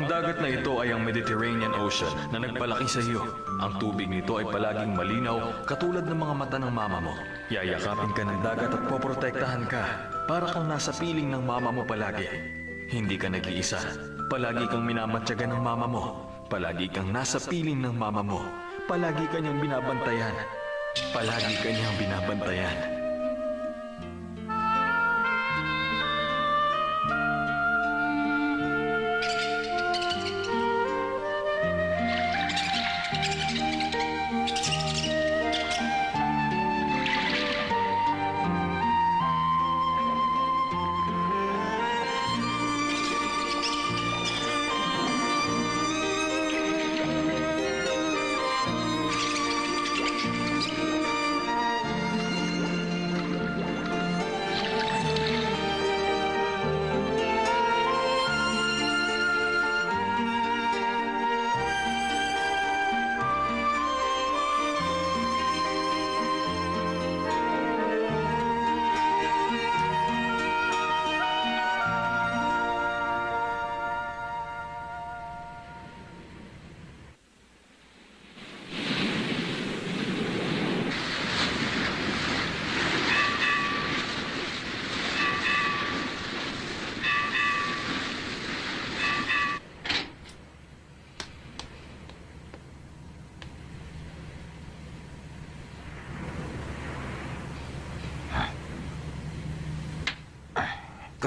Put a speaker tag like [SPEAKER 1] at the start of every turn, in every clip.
[SPEAKER 1] Ang dagat na ito ay ang Mediterranean Ocean na nagpalaki sa iyo. Ang tubig nito ay palaging malinaw katulad ng mga mata ng mama mo. Yayakapin ka ng dagat at poprotektahan ka para kang nasa piling ng mama mo palagi. Hindi ka nag-iisa. Palagi kang minamatyaga ng mama mo. Palagi kang nasa piling ng mama mo. Palagi ka niyang binabantayan. Palagi ka niyang binabantayan.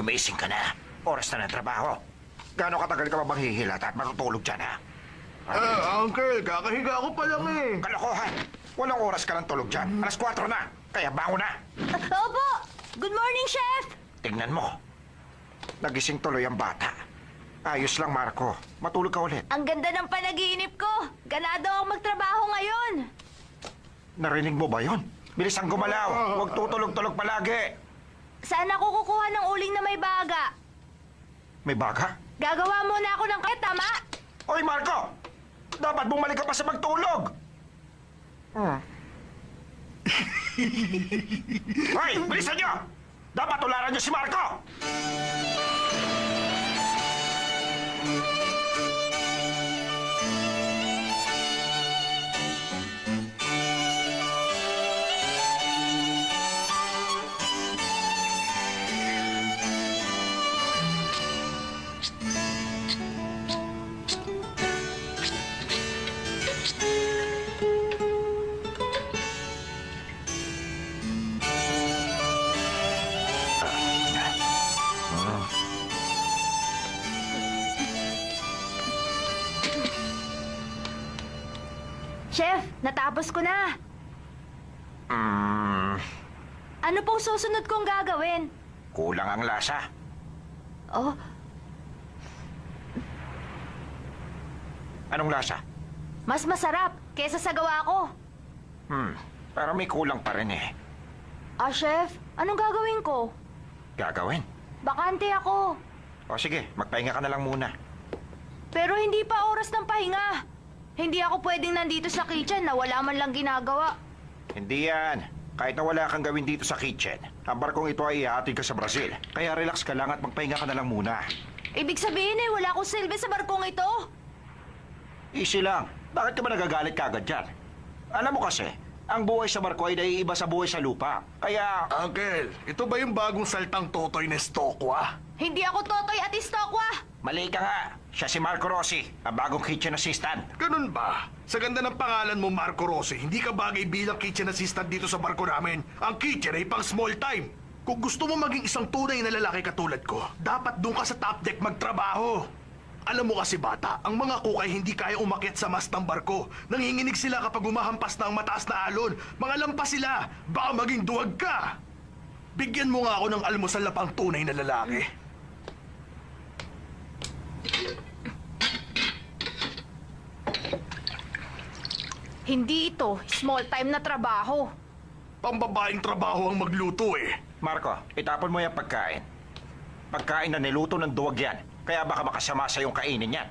[SPEAKER 2] Gumising ka na. Oras na ng trabaho. Gaano katagal ka ba bang hihilat at matutulog dyan, ha?
[SPEAKER 3] Eh, Uncle, kakahiga ko pa lang eh.
[SPEAKER 2] Kalokohan! Walang oras ka ng tulog dyan. Alas 4 na. Kaya bango na.
[SPEAKER 4] Opo! Good morning, Chef!
[SPEAKER 2] Tingnan mo. Nagising tuloy ang bata. Ayos lang, Marco. Matulog ka ulit.
[SPEAKER 4] Ang ganda ng panaginip ko. Ganado ako magtrabaho ngayon.
[SPEAKER 2] Narinig mo ba yon? Bilis ang gumalaw. Huwag tutulog-tulog palagi.
[SPEAKER 4] Saan ako kukuha ng uling na may baga?
[SPEAKER 2] May baga?
[SPEAKER 4] Gagawa muna ako ng kaya, tama?
[SPEAKER 2] Oy, Marco! Dapat bumalik ka pa sa magtulog. Hmm. Hoy, bilisan nyo! Dapat tularan nyo si Marco!
[SPEAKER 4] Natapos ko na.
[SPEAKER 2] Hmm,
[SPEAKER 4] Ano pong susunod kong gagawin?
[SPEAKER 2] kulang ang lasa.
[SPEAKER 4] Oh,
[SPEAKER 2] Anong lasa?
[SPEAKER 4] mas masarap kesa sa gawa ko.
[SPEAKER 2] Hmm, pero may kulang pa rin eh.
[SPEAKER 4] Ah, Chef, anong gagawin ko?
[SPEAKER 2] Gagawin.
[SPEAKER 4] Bakante ako.
[SPEAKER 2] O sige, magpahinga ka na lang muna.
[SPEAKER 4] Pero hindi pa oras ng pahinga. Hindi ako pwedeng nandito sa kitchen na wala man lang ginagawa.
[SPEAKER 2] Hindi yan. Kahit na wala kang gawin dito sa kitchen, ang barkong ito ay ihatid ka sa Brazil. Kaya relax ka lang at magpahinga ka na lang muna.
[SPEAKER 4] Ibig sabihin eh, wala akong silbi sa barkong ito.
[SPEAKER 2] Easy lang. Bakit ka ba nagagalit kagad dyan? Alam mo kasi, ang buhay sa barko ay naiiba sa buhay sa lupa. Kaya,
[SPEAKER 3] Uncle, ito ba yung bagong saltang totoy na Stokwa?
[SPEAKER 4] Hindi ako Totoy at Istokwa.
[SPEAKER 2] mali ka nga. Siya si Marco Rossi, ang bagong kitchen assistant.
[SPEAKER 3] Ganun ba? Sa ganda ng pangalan mo, Marco Rossi, hindi ka bagay bilang kitchen assistant dito sa barko namin. Ang kitchen ay pang small time. Kung gusto mo maging isang tunay na lalaki katulad ko, dapat doon ka sa top deck magtrabaho. Alam mo kasi bata, ang mga kukay hindi kaya umakyat sa mast ng barko. Nanginginig sila kapag umahampas na ang mataas na alon. Mga lampas sila, baka maging duwag ka. Bigyan mo nga ako ng almusal na pang tunay na lalaki.
[SPEAKER 4] Hindi ito small time na trabaho.
[SPEAKER 3] Pambabaing trabaho ang magluto eh.
[SPEAKER 2] Marco, itapon mo yung pagkain. Pagkain na niluto ng duwag yan. Kaya baka makasama sa yung kainin yan.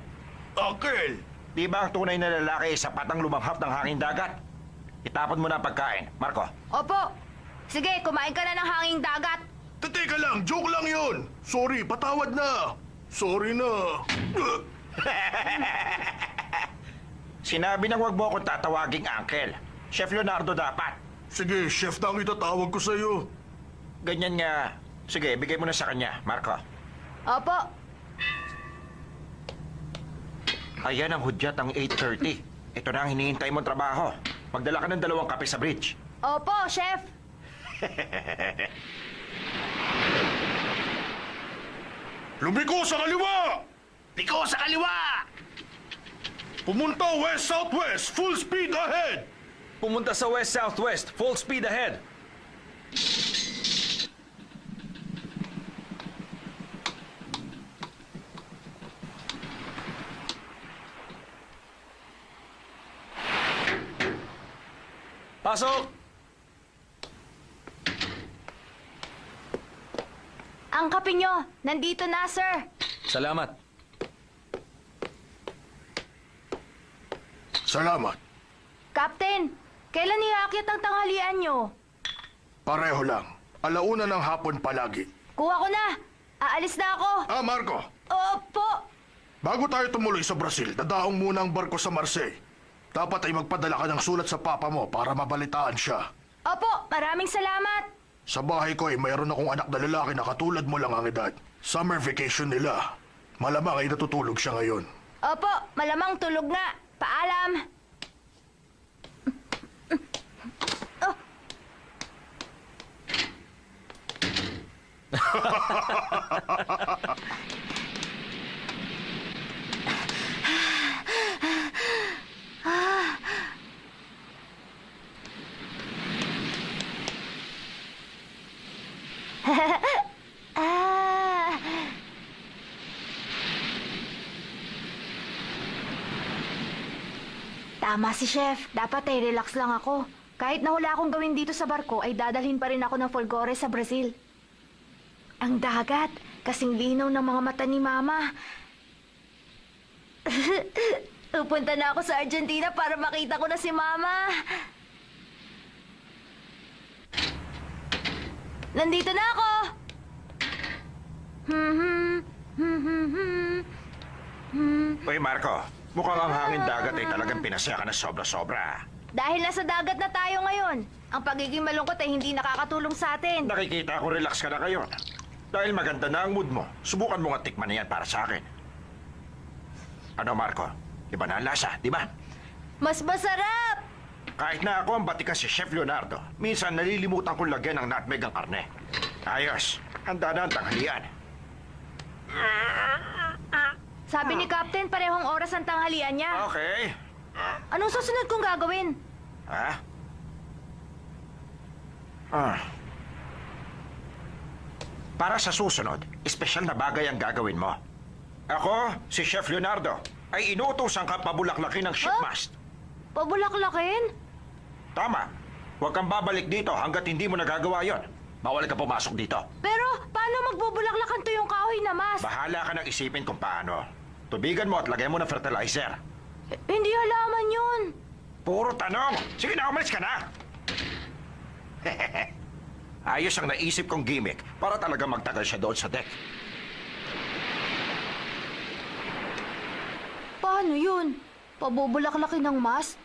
[SPEAKER 3] Uncle!
[SPEAKER 2] Di ba ang tunay na lalaki ay sapat ang lumanghap ng hangin dagat? Itapon mo na ang pagkain. Marco,
[SPEAKER 4] Opo. Sige, kumain ka na ng hanging dagat.
[SPEAKER 3] Teka lang, joke lang yon. Sorry, patawad na. Sorry na.
[SPEAKER 2] Sinabi nang wag mo akong tatawaging uncle. Chef Leonardo dapat.
[SPEAKER 3] Sige, chef na ang itatawag ko sa'yo.
[SPEAKER 2] Ganyan nga. Sige, bigay mo na sa kanya, Marco.
[SPEAKER 4] Opo.
[SPEAKER 2] Ayan ang hudyat ang 8.30. Ito na ang hinihintay mong trabaho. Magdala ka ng dalawang kape sa bridge.
[SPEAKER 4] Opo, chef.
[SPEAKER 3] Lumiko sa kaliwa!
[SPEAKER 5] Liko sa kaliwa!
[SPEAKER 3] Pumunta west-southwest, full speed ahead!
[SPEAKER 1] Pumunta sa west-southwest. Full speed ahead. Pasok!
[SPEAKER 4] Ang kape nyo, nandito na, sir.
[SPEAKER 1] Salamat.
[SPEAKER 3] Salamat.
[SPEAKER 4] Captain, kailan iakyat ang tanghalian nyo?
[SPEAKER 3] Pareho lang. Alauna ng hapon palagi.
[SPEAKER 4] Kuha ko na. Aalis na ako.
[SPEAKER 3] Ah, Marco.
[SPEAKER 4] Opo.
[SPEAKER 3] Bago tayo tumuloy sa Brazil, dadaong muna ang barko sa Marseille. Dapat ay magpadala ka ng sulat sa papa mo para mabalitaan siya.
[SPEAKER 4] Opo, maraming salamat.
[SPEAKER 3] Sa bahay ko ay mayroon akong anak na lalaki na katulad mo lang ang edad. Summer vacation nila. Malamang ay natutulog siya ngayon.
[SPEAKER 4] Opo, malamang tulog nga. Paalam. Ah. Tama si Chef. Dapat ay relax lang ako. Kahit na wala akong gawin dito sa barko, ay dadalhin pa rin ako ng Folgore sa Brazil. Ang dagat, kasing linaw ng mga mata ni Mama. Pupunta na ako sa Argentina para makita ko na si Mama. Nandito na ako! Hmm, hmm, hmm, hmm,
[SPEAKER 2] Marco. Mukhang ang hangin dagat ay talagang pinasya ka na sobra-sobra.
[SPEAKER 4] Dahil nasa dagat na tayo ngayon, ang pagiging malungkot ay hindi nakakatulong sa atin.
[SPEAKER 2] Nakikita ko relax ka na ngayon. Dahil maganda na ang mood mo, subukan mo nga tikman na yan para sa akin. Ano, Marco? Iba na ang lasa, di ba?
[SPEAKER 4] Mas masarap!
[SPEAKER 2] Kahit na ako ang batikan si Chef Leonardo, minsan nalilimutan kong lagyan ng nutmeg ang karne. Ayos, handa na ang tanghalian.
[SPEAKER 4] Sabi ni Captain, parehong oras ang tanghalian niya.
[SPEAKER 2] Okay.
[SPEAKER 4] Anong susunod kong gagawin?
[SPEAKER 2] Ha? Ah. Para sa susunod, espesyal na bagay ang gagawin mo. Ako, si Chef Leonardo, ay inuutosan ka pabulaklakin ng shipmast.
[SPEAKER 4] Pabulaklakin?
[SPEAKER 2] Tama. Huwag kang babalik dito hanggat hindi mo nagagawa yon. Bawal ka pumasok dito.
[SPEAKER 4] Pero paano magbubulaklakan to yung kahoy na mas?
[SPEAKER 2] Bahala ka nang isipin kung paano. Tubigan mo at lagay mo ng fertilizer.
[SPEAKER 4] Eh, hindi halaman yun.
[SPEAKER 2] Puro tanong. Sige na, umalis ka na. Ayos ang naisip kong gimmick para talaga magtagal siya doon sa deck.
[SPEAKER 4] Paano yun? Pabubulaklakin ng mas?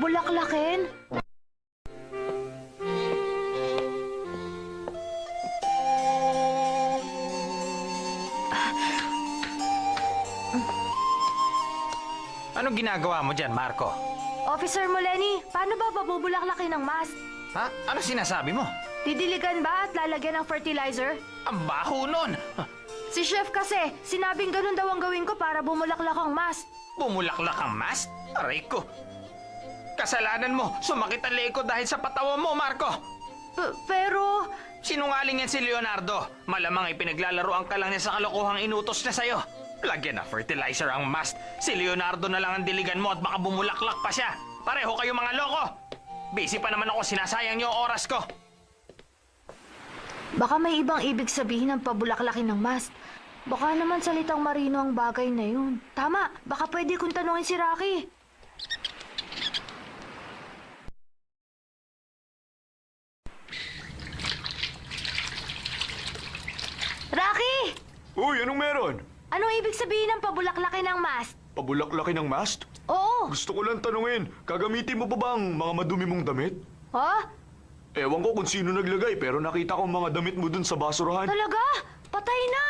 [SPEAKER 4] Pabulaklakin?
[SPEAKER 6] Anong ginagawa mo dyan, Marco?
[SPEAKER 4] Officer Moleni, paano ba pabubulaklakin ng mas?
[SPEAKER 6] Ha? Ano sinasabi mo?
[SPEAKER 4] Didiligan ba at lalagyan ng fertilizer?
[SPEAKER 6] Ang baho nun!
[SPEAKER 4] Si Chef kasi, sinabing ganun daw ang gawin ko para bumulaklak ang mast.
[SPEAKER 6] Bumulaklak ang mast? Aray ko. Kasalanan mo, sumakit ang leeg ko dahil sa patawa mo, Marco.
[SPEAKER 4] P- pero,
[SPEAKER 6] Sinungaling yan si Leonardo. Malamang ipinaglalaroan ka lang niya sa kalokohang inutos niya sa'yo. Lagyan na fertilizer ang mast. Si Leonardo na lang ang diligan mo at baka bumulaklak pa siya. Pareho kayo mga loko. Busy pa naman ako, sinasayang niyo ang oras ko.
[SPEAKER 4] baka may ibang ibig sabihin ng pabulaklakin ng mast. Baka naman salitang marino ang bagay na yun. Tama, baka pwede kong tanungin si Rocky. Rocky!
[SPEAKER 7] Uy, anong meron?
[SPEAKER 4] Anong ibig sabihin ng pabulaklakin ng mast?
[SPEAKER 7] Pabulaklaki ng mast?
[SPEAKER 4] Oo.
[SPEAKER 7] Gusto ko lang tanungin, gagamitin mo pa ba ang mga madumi mong damit?
[SPEAKER 4] Ha?
[SPEAKER 7] Ewan ko kung sino naglagay pero nakita ko ang mga damit mo dun sa basurahan.
[SPEAKER 4] Talaga? Patay na!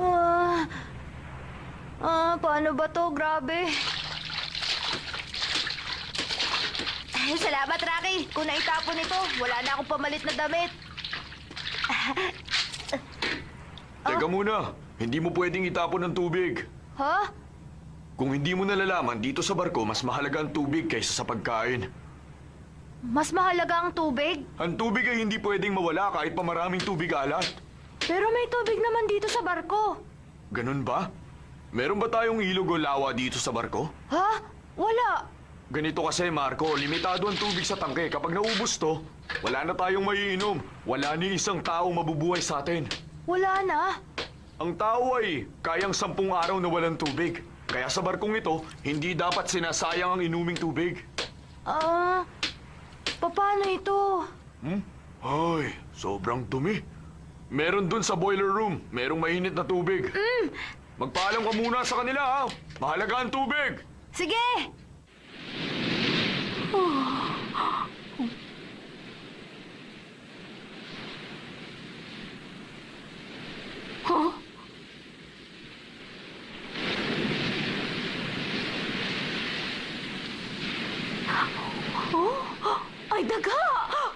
[SPEAKER 4] Ah, ah, paano ba to? Grabe. Ay, salamat, Rocky. Kung naitapon ito, wala na akong pamalit na damit.
[SPEAKER 7] Teka muna, hindi mo pwedeng itapon ng tubig.
[SPEAKER 4] Ha?
[SPEAKER 7] Kung hindi mo nalalaman, dito sa barko, mas mahalaga ang tubig kaysa sa pagkain.
[SPEAKER 4] Mas mahalaga ang tubig?
[SPEAKER 7] Ang tubig ay hindi pwedeng mawala kahit pa maraming tubig alat.
[SPEAKER 4] Pero may tubig naman dito sa barko.
[SPEAKER 7] Ganun ba? Meron ba tayong ilog o lawa dito sa barko?
[SPEAKER 4] Ha? Wala.
[SPEAKER 7] Ganito kasi, Marco, limitado ang tubig sa tangke. Kapag naubos to, wala na tayong maiinom. Wala ni isang tao mabubuhay sa atin.
[SPEAKER 4] Wala na.
[SPEAKER 7] Ang tao ay kayang sampung araw na walang tubig. Kaya sa barkong ito, hindi dapat sinasayang ang inuming tubig.
[SPEAKER 4] Ah, paano ito?
[SPEAKER 7] Hmm? Ay, sobrang dumi. Meron dun sa boiler room, merong mainit na tubig. Magpaalam ka muna sa kanila, ha? Mahalaga ang tubig!
[SPEAKER 4] Sige! Huh? Oh, ay daga! Ah!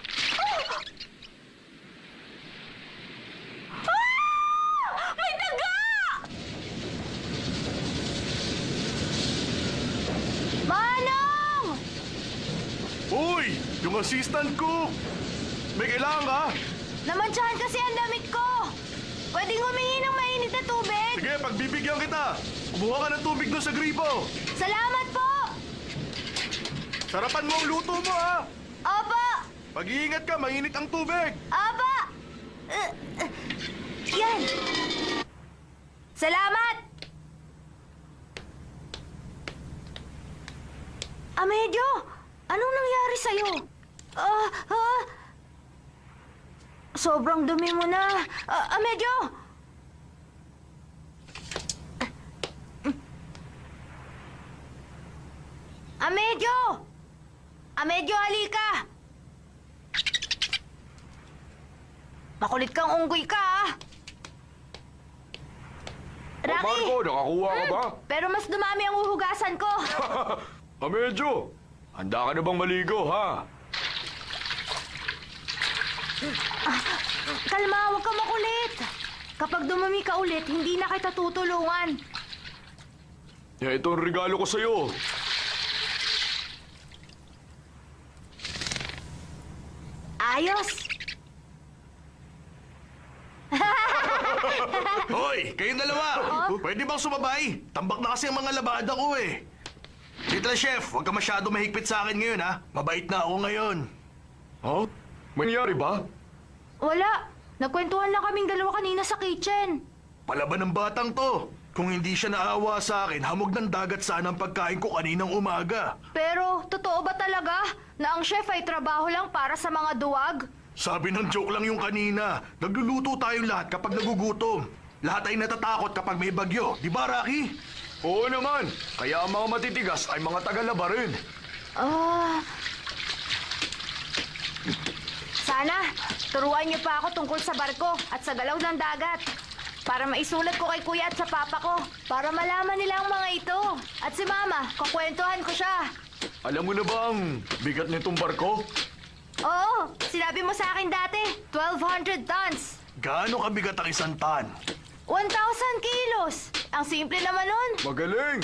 [SPEAKER 4] May daga! Manong!
[SPEAKER 3] Hoy! Yung assistant ko! May kailangan ka?
[SPEAKER 4] Namantsahan kasi ang damit ko! Pwedeng humingi ng mainit na tubig?
[SPEAKER 3] Sige, pagbibigyan kita. Kumuha ka ng tubig doon sa gripo.
[SPEAKER 4] Salamat po!
[SPEAKER 3] Sarapan mo ang luto mo, ha?
[SPEAKER 4] Opo!
[SPEAKER 3] Mag-iingat ka, mainit ang tubig.
[SPEAKER 4] Opo! Uh, uh, yan! Salamat! Amedyo! Anong nangyari sa'yo? Ah, ah! Sobrang dumi mo na. Ah, Amedyo! Amedyo! Amedyo, halika! Makulit kang unggoy ka, ah!
[SPEAKER 7] O, Marco, nakakuha ka ba?
[SPEAKER 4] Pero mas dumami ang uhugasan ko.
[SPEAKER 7] Amedyo, handa ka na bang maligo, ha?
[SPEAKER 4] Kalma, huwag ka makulit. Kapag dumami ka ulit, hindi na kita tutulungan.
[SPEAKER 7] Ya, ito ang regalo ko sa'yo.
[SPEAKER 4] Ayos!
[SPEAKER 3] Hoy, kayong dalawa! Pwede bang sumabay? Tambak na kasi ang mga labada ko eh. Little Chef, huwag ka masyado mahigpit sa akin ngayon ha. Mabait na ako ngayon.
[SPEAKER 7] Ha? May nangyari ba?
[SPEAKER 4] Wala. Nagkwentuhan lang kaming dalawa kanina sa kitchen.
[SPEAKER 3] Palaban ng batang to. Kung hindi siya naawa sa akin, hamog ng dagat sana ang pagkain ko kaninang umaga.
[SPEAKER 4] Pero, totoo ba talaga na ang chef ay trabaho lang para sa mga duwag?
[SPEAKER 3] Sabi ng joke lang yung kanina, nagluluto tayong lahat kapag nagugutom. Lahat ay natatakot kapag may bagyo, di ba Rocky?
[SPEAKER 7] Oo naman. Kaya ang mga matitigas ay mga tagalaba rin.
[SPEAKER 4] Ah... Sana, turuan niyo pa ako tungkol sa barko at sa galaw ng dagat. Para maisulat ko kay kuya at sa papa ko. Para malaman nila ang mga ito. At si mama, kukwentuhan ko siya.
[SPEAKER 7] Alam mo na ba ang bigat nitong barko?
[SPEAKER 4] Oo, sinabi mo sa akin dati, 1,200 tons.
[SPEAKER 3] Gaano kabigat ang isang tan?
[SPEAKER 4] 1,000 kilos. Ang simple naman nun.
[SPEAKER 7] Magaling!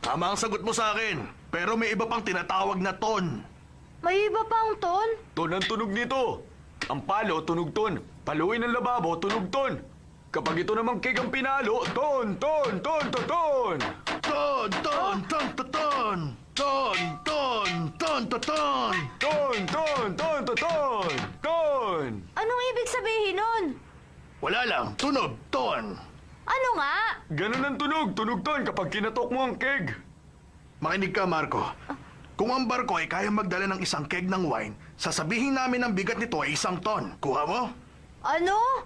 [SPEAKER 3] Tama ang sagot mo sa akin. Pero may iba pang tinatawag na ton.
[SPEAKER 4] May iba pang ton.
[SPEAKER 7] Ton ang tunog nito. Ang palo, tunog ton. Paluin ng lababo, tunog ton. Kapag ito namang keg ang pinalo, ton, ton, ton, ton, ton.
[SPEAKER 3] Ton, ton, ton, ton, ton. Ton, ton, ton, ton, ton.
[SPEAKER 7] Ton, ton, ton, ton, ton. Ton.
[SPEAKER 4] Anong ibig sabihin nun?
[SPEAKER 3] Wala lang, tunog, ton.
[SPEAKER 4] Ano nga?
[SPEAKER 7] Ganun ang tunog, tunog ton kapag kinatok mo ang keg.
[SPEAKER 3] Makinig ka, Marco. Kung ang barko ay kaya magdala ng isang keg ng wine, sasabihin namin ang bigat nito ay isang ton. Kuha mo?
[SPEAKER 4] Ano?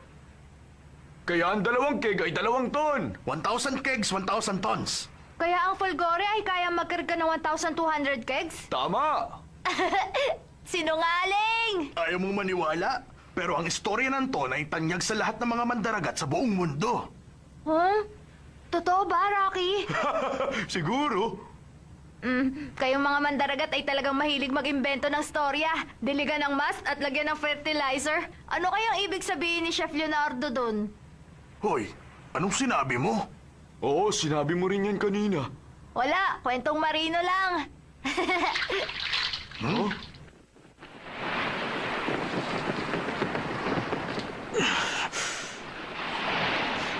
[SPEAKER 7] Kaya ang dalawang keg ay dalawang ton.
[SPEAKER 3] 1,000 kegs, 1,000 tons.
[SPEAKER 4] Kaya ang Folgore ay kaya magkarga ng 1,200 kegs?
[SPEAKER 7] Tama.
[SPEAKER 4] Sinungaling!
[SPEAKER 3] Ayaw mong maniwala? Pero ang istorya ng ton ay tanyag sa lahat ng mga mandaragat sa buong mundo.
[SPEAKER 4] Huh? Totoo ba, Rocky?
[SPEAKER 7] Siguro.
[SPEAKER 4] Mm, kayong mga mandaragat ay talagang mahilig mag-imbento ng storya. Diligan ng mast at lagyan ng fertilizer. Ano kayang ibig sabihin ni Chef Leonardo dun?
[SPEAKER 3] Hoy, anong sinabi mo?
[SPEAKER 7] Oo, sinabi mo rin yan kanina.
[SPEAKER 4] Wala, kwentong marino lang.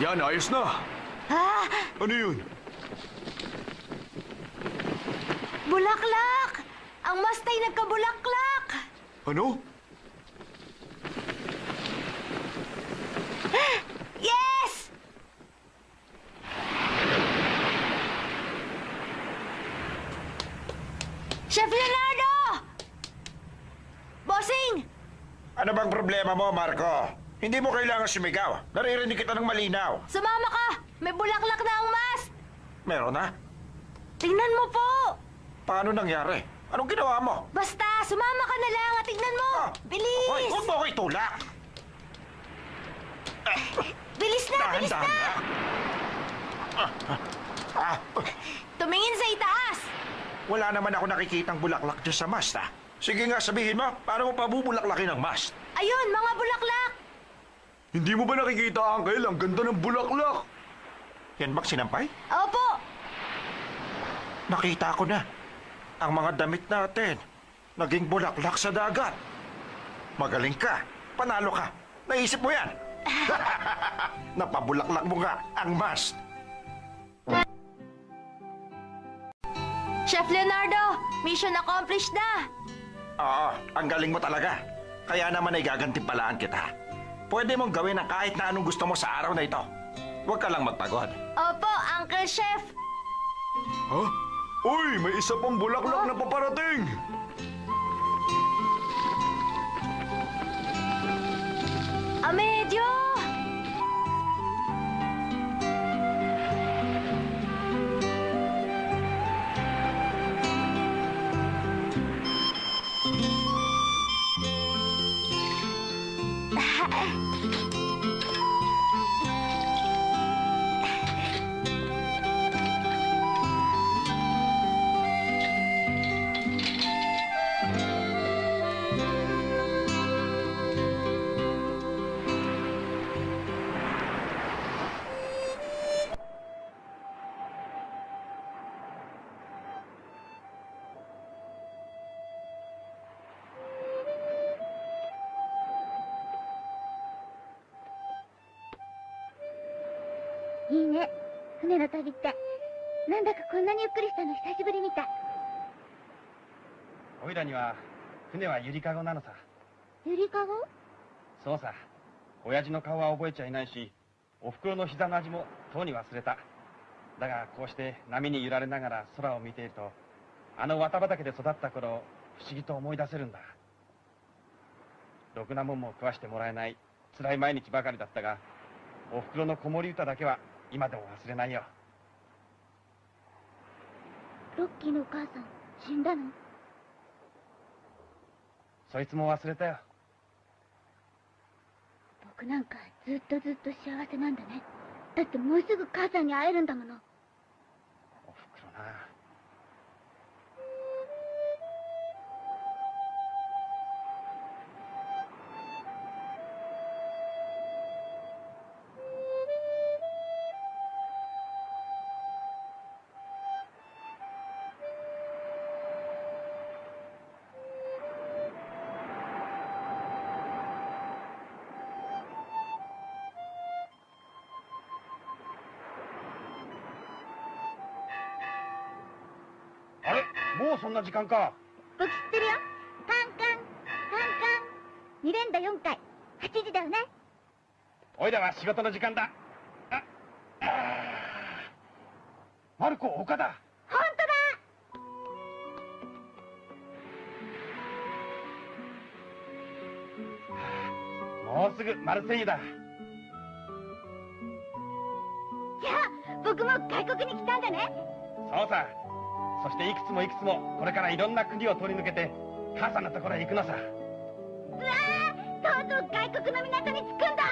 [SPEAKER 7] Yan, ayos na.
[SPEAKER 4] ha?
[SPEAKER 7] Ano yun?
[SPEAKER 4] Bulaklak! Ang mast ay nagkabulaklak!
[SPEAKER 7] Ano?
[SPEAKER 4] Yes! Chef Leonardo! Bossing!
[SPEAKER 2] Ano bang problema mo, Marco? Hindi mo kailangan sumigaw. Naririnig kita ng malinaw.
[SPEAKER 4] Sumama ka! May bulaklak na ang mast!
[SPEAKER 2] Meron na?
[SPEAKER 4] Tingnan mo po!
[SPEAKER 2] Paano nangyari? Anong ginawa mo?
[SPEAKER 4] Basta, sumama ka na lang at tingnan mo!
[SPEAKER 2] Ah,
[SPEAKER 4] Bilis!
[SPEAKER 2] Hoy, huwag mo ko itulak!
[SPEAKER 4] Bilis na! Bilis
[SPEAKER 2] Dahan-dahan
[SPEAKER 4] na!
[SPEAKER 2] na! Ah, ah,
[SPEAKER 4] Tumingin sa itaas!
[SPEAKER 2] wala naman ako nakikitang bulaklak dyan sa mast, ah. Sige nga, sabihin mo, paano mo pabubulaklakin ang mast?
[SPEAKER 4] Ayun, mga bulaklak!
[SPEAKER 7] Hindi mo ba nakikita, Uncle? Ang ganda ng bulaklak.
[SPEAKER 2] Yan bang sinampay?
[SPEAKER 4] Opo!
[SPEAKER 2] Nakita ko na. Ang mga damit natin, naging bulaklak sa dagat. Magaling ka. Panalo ka. Naisip mo yan. Napabulaklak mo nga ang mast.
[SPEAKER 4] Chef Leonardo, mission accomplished na!
[SPEAKER 2] Oo, ang galing mo talaga. Kaya naman ay gagantimpalaan kita. Pwede mong gawin ang kahit na anong gusto mo sa araw na ito. Huwag ka lang magpagod.
[SPEAKER 4] Opo, Uncle Chef!
[SPEAKER 7] Ha? Uy, may isa pang bulaklak na paparating.
[SPEAKER 8] いいね船の旅ってなんだかこんなにゆっくりしたの久しぶりみたい。
[SPEAKER 9] おいらには船はゆりかごなのさ。
[SPEAKER 8] ゆりかご？
[SPEAKER 9] そうさ親父の顔は覚えちゃいないしお袋の膝の味もとうに忘れた。だがこうして波に揺られながら空を見ているとあの綿畑で育った頃を不思議と思い出せるんだ。ろくなもんも食わしてもらえない辛い毎日ばかりだったがお袋の子守歌だけは今でも忘れないよ。
[SPEAKER 8] ロッキーのお母さん死んだの？
[SPEAKER 9] そいつも忘れたよ。
[SPEAKER 8] 僕なんかずっとずっと幸せなんだね。だってもうすぐ母さんに会えるんだもの。
[SPEAKER 9] おふくろなもうそんな時間か。
[SPEAKER 8] 僕知ってるよ。カンカンカンカン。2連打4回。8時だよね。
[SPEAKER 9] おいらは仕事の時間だ。ああー。マルコ岡田。
[SPEAKER 8] 本
[SPEAKER 9] もうすぐマルセイユだ。
[SPEAKER 8] 当だじゃあ僕も外国に来たんだね。
[SPEAKER 9] そうさそしていくつもいくつもこれからいろんな国を通り抜けて母さんのところへ行くのさ。
[SPEAKER 8] うわーとうとう外国の港に着くんだ。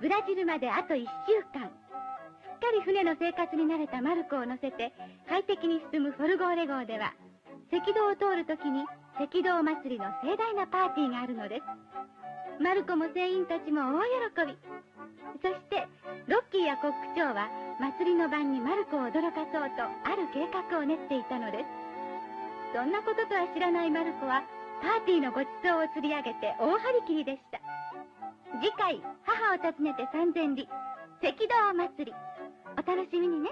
[SPEAKER 8] ブラジルまであと1週間。すっかり船の生活に慣れたマルコを乗せて快適に進むフォルゴーレ号では赤道を通るときに赤道祭りの盛大なパーティーがあるのです。マルコも船員たちも大喜び。そしてロッキーやコック長は祭りの晩にマルコを驚かそうとある計画を練っていたのです。そんなこととは知らないマルコはパーティーのごちそうを釣り上げて大張り切りでした。次回母を訪ねて三千里赤道祭り。お楽しみにね。